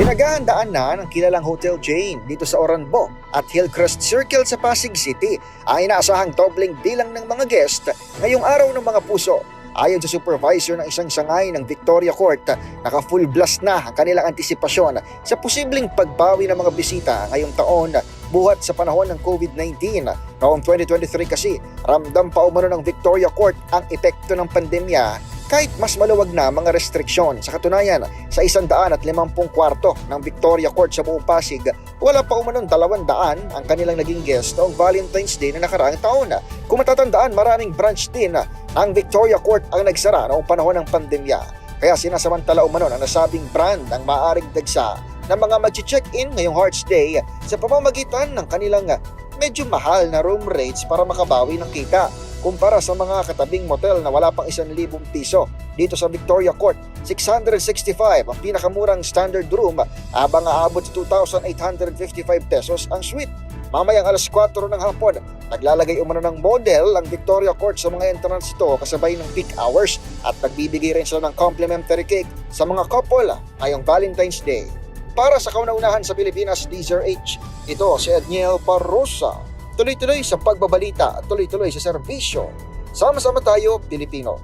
Pinaghahandaan na ng kilalang hotel chain dito sa Oranbo at Hillcrest Circle sa Pasig City ay inaasahang dobleng bilang ng mga guest ngayong araw ng mga puso. Ayon sa supervisor ng isang sangay ng Victoria Court, naka-full blast na ang kanilang antisipasyon sa posibleng pagbawi ng mga bisita ngayong taon buhat sa panahon ng COVID-19. Noong 2023 kasi, ramdam pa umano ng Victoria Court ang epekto ng pandemya kahit mas maluwag na mga restriksyon. Sa katunayan, sa isang daan at limampung kwarto ng Victoria Court sa buong Pasig, wala pa umanong dalawang daan ang kanilang naging guest noong Valentine's Day na nakaraang taon. Kung matatandaan, maraming branch din ng Victoria Court ang nagsara noong panahon ng pandemya. Kaya sinasamantala umano ang nasabing brand ang maaring dagsa ng mga mag-check-in ngayong Hearts Day sa pamamagitan ng kanilang medyo mahal na room rates para makabawi ng kita kumpara sa mga katabing motel na wala pang isang libong piso. Dito sa Victoria Court, 665 ang pinakamurang standard room habang aabot sa 2,855 pesos ang suite. Mamayang alas 4 ng hapon, naglalagay umano ng model ang Victoria Court sa mga entrance ito kasabay ng peak hours at nagbibigay rin sila ng complimentary cake sa mga couple ngayong Valentine's Day. Para sa kauna-unahan sa Pilipinas, DZRH, ito si Edniel Parrosa. Tuloy-tuloy sa pagbabalita at tuloy-tuloy sa serbisyo. Sama-sama tayo, Pilipino.